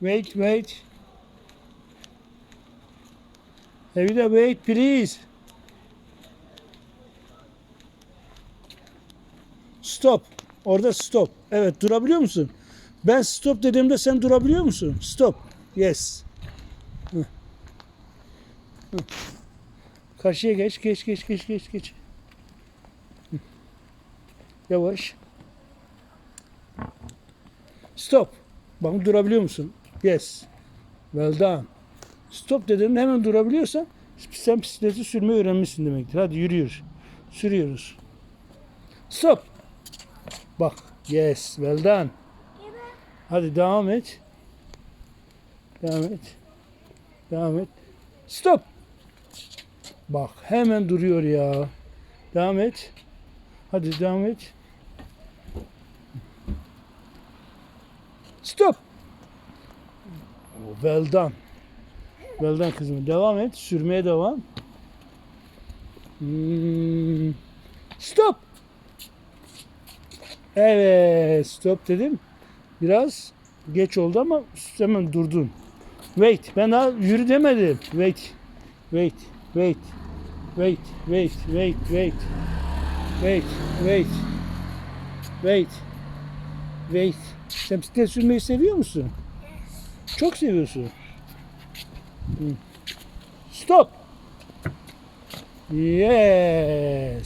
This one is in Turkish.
Wait, wait. Evde wait please. Stop. Orada stop. Evet durabiliyor musun? Ben stop dediğimde sen durabiliyor musun? Stop. Yes. Karşıya geç, geç, geç, geç, geç, geç. Yavaş. Stop. Bak durabiliyor musun? Yes. Well done. Stop dediğinde hemen durabiliyorsan sen bisikleti sürmeyi öğrenmişsin demektir. Hadi yürüyoruz. Sürüyoruz. Stop. Bak. Yes. Well done. Hadi devam et. Devam et. Devam et. Stop. Bak hemen duruyor ya. Devam et. Hadi devam et. Stop. Well done. Well done kızım. Devam et. Sürmeye devam. Hmm. Stop. Evet. Stop dedim. Biraz geç oldu ama hemen durdun. Wait. Ben daha yürü demedim. Wait. Wait. Wait. Wait. Wait. Wait. Wait. Wait. Wait. Wait. Wait. Sen bisiklet sürmeyi seviyor musun? Çok seviyorsun. Stop. Yes.